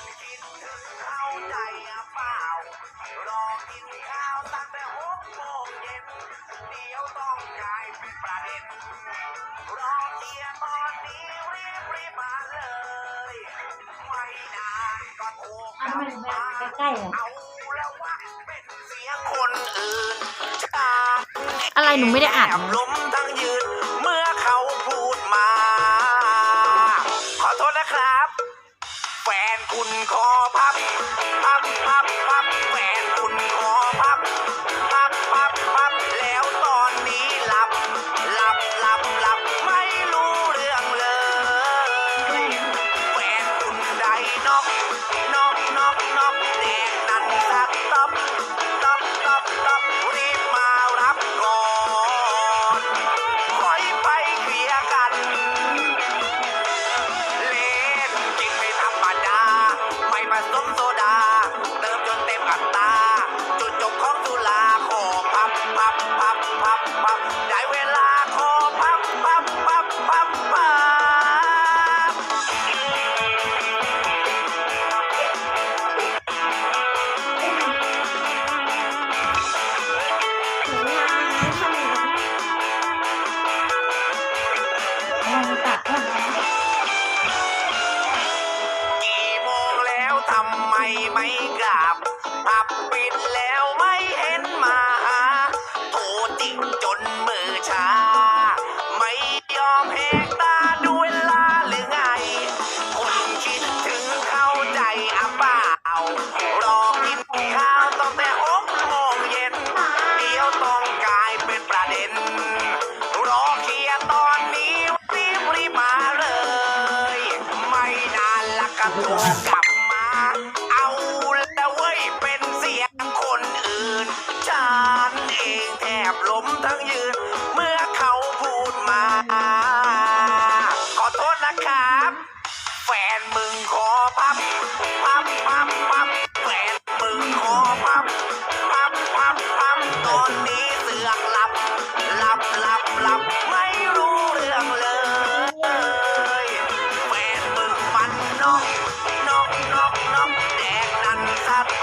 คิดถึงเข้าใจอะเปล่า รอกินข้าวตั้งแต่หกโมงเย็นเดี๋ยวต้องกลายเป็นประเด็น รอเทียร์ตอนนี้รีบรีบมาเลย ไม่นานก็โทรกอ้าวลัทำบไมถึงไม่มาเอาใกล้ๆอะเอาแล้ววะเป็นเสียงคนอื่นช้าอะไรหนูไม่ได้อัดแบนะล้มทั้ง ไมไม่กลับผับปิดแล้วไม่เห็นมาหาโทรจิกจนมือชา ไม่ยอมแหกตาดูเวลาหรือไง คนคิดถึงเข้าใจอะเปล่ารอกินข้าวตั้งแต่หกโมงเย็น เดี๋ยวต้องกลายเป็นประเด็น รอเคลียร์ตอนนี้รีบรีบมาเลย ไม่นานละก็โทรกลั แฟนมึงขอพับพับพับพับแฟนมึงขอพับพับพับพับตอนนี้เสือกหลับหลับหลับหลับไม่รู้เรื่องเลยแฟนมึงมันนอกนอกนอกนอกแดกนั่นสัตว์